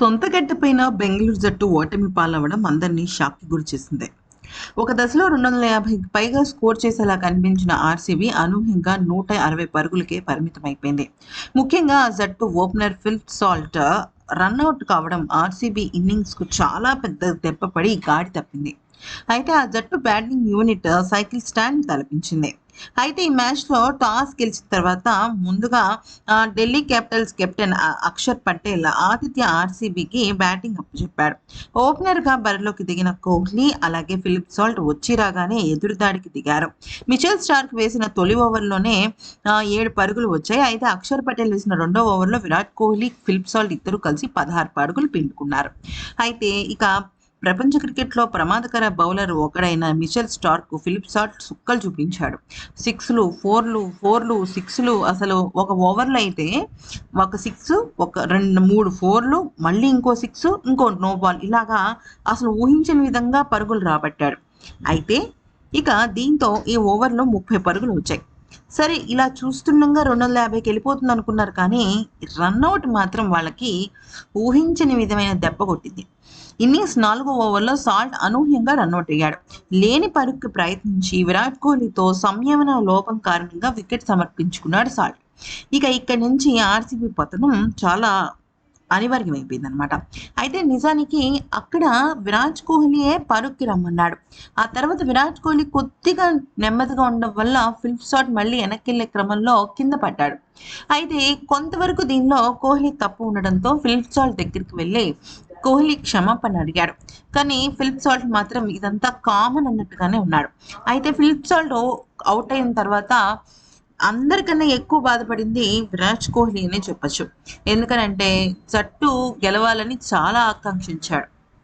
సొంత గడ్డపైన బెంగళూరు జట్టు ఓటమి పాలవడం అందరినీ షాక్కి గురి చేసింది. ఒక దశలో రెండు వందల యాభైకి పైగా స్కోర్ చేసేలా కనిపించిన ఆర్సీబీ అనూహ్యంగా నూట అరవై పరుగులకే పరిమితమైపోయింది. ముఖ్యంగా ఆ జట్టు opener Phil Salt run out కావడం ఆర్సీబీ ఇన్నింగ్స్కు చాలా పెద్ద దెబ్బపడి గాడి తప్పింది. అయితే ఆ జట్టు బ్యాటింగ్ యూనిట్ సైకిల్ స్టాండ్ తలపించింది. అయితే ఈ మ్యాచ్లో టాస్ గెలిచిన తర్వాత ముందుగా ఢిల్లీ క్యాపిటల్స్ కెప్టెన్ అక్షర్ పటేల్ ఆతిథ్య ఆర్సీబీకి బ్యాటింగ్ అప్పచెప్పాడు. ఓపెనర్గా బరిలోకి దిగిన కోహ్లీ అలాగే ఫిలిప్ సాల్ట్ వచ్చి రాగానే ఎదురుదాడికి దిగారు. మిచెల్ స్టార్క్ వేసిన తొలి ఓవర్లోనే ఏడు పరుగులు వచ్చాయి. అయితే అక్షర్ పటేల్ వేసిన రెండో ఓవర్లో విరాట్ కోహ్లీ ఫిలిప్ సాల్ట్ ఇద్దరు కలిసి పదహారు పరుగులు పిండుకున్నారు. అయితే ఇక ప్రపంచ క్రికెట్లో ప్రమాదకర బౌలర్ ఒకడైన మిషెల్ స్టార్క్ ఫిలిప్ షాట్ సుక్కలు చూపించాడు. సిక్స్లు ఫోర్లు ఫోర్లు సిక్స్లు అసలు ఒక ఓవర్లో అయితే ఒక సిక్స్ ఒక రెండు మూడు ఫోర్లు మళ్ళీ ఇంకో సిక్స్ ఇంకో నో బాల్ ఇలాగా అసలు ఊహించని విధంగా పరుగులు రాబట్టాడు. అయితే ఇక దీంతో ఈ ఓవర్లో ముప్పై పరుగులు వచ్చాయి. సరే ఇలా చూస్తుండగా రెండు వందల యాభైకి వెళ్ళిపోతుంది అనుకున్నారు కానీ రన్అట్ మాత్రం వాళ్ళకి ఊహించని విధమైన దెబ్బ కొట్టింది. ఇన్నింగ్స్ నాలుగో ఓవర్లో సాల్ట్ అనూహ్యంగా రన్అట్ అయ్యాడు లేని పరుగుకి ప్రయత్నించి విరాట్ కోహ్లీతో సంయమన లోపం కారణంగా వికెట్ సమర్పించుకున్నాడు సాల్ట్ ఇక ఇక్కడి నుంచి ఆర్సీబీ పతనం చాలా అనివార్యమైపోయింది అనమాట అయితే నిజానికి అక్కడ విరాట్ కోహ్లీయే పరుక్కి రమ్మన్నాడు. ఆ తర్వాత విరాట్ కోహ్లీ కొద్దిగా నెమ్మదిగా ఉండడం వల్ల ఫిల్ప్ షాట్ మళ్ళీ వెనక్కి వెళ్ళే క్రమంలో కింద పడ్డాడు. అయితే కొంతవరకు దీనిలో కోహ్లీ తప్పు ఉండడంతో ఫిల్ప్ సాల్ట్ దగ్గరికి వెళ్ళి కోహ్లీ క్షమాపణ అడిగాడు. కానీ ఫిలిప్ సాల్ట్ మాత్రం ఇదంతా కామన్ అన్నట్టుగానే ఉన్నాడు. అయితే ఫిలిప్ సాల్ట్ అవుట్ అయిన తర్వాత అందరికన్నా ఎక్కువ బాధపడింది విరాట్ కోహ్లీ అనే చెప్పచ్చు. ఎందుకనంటే జట్టు గెలవాలని చాలా ఆకాంక్షించాడు.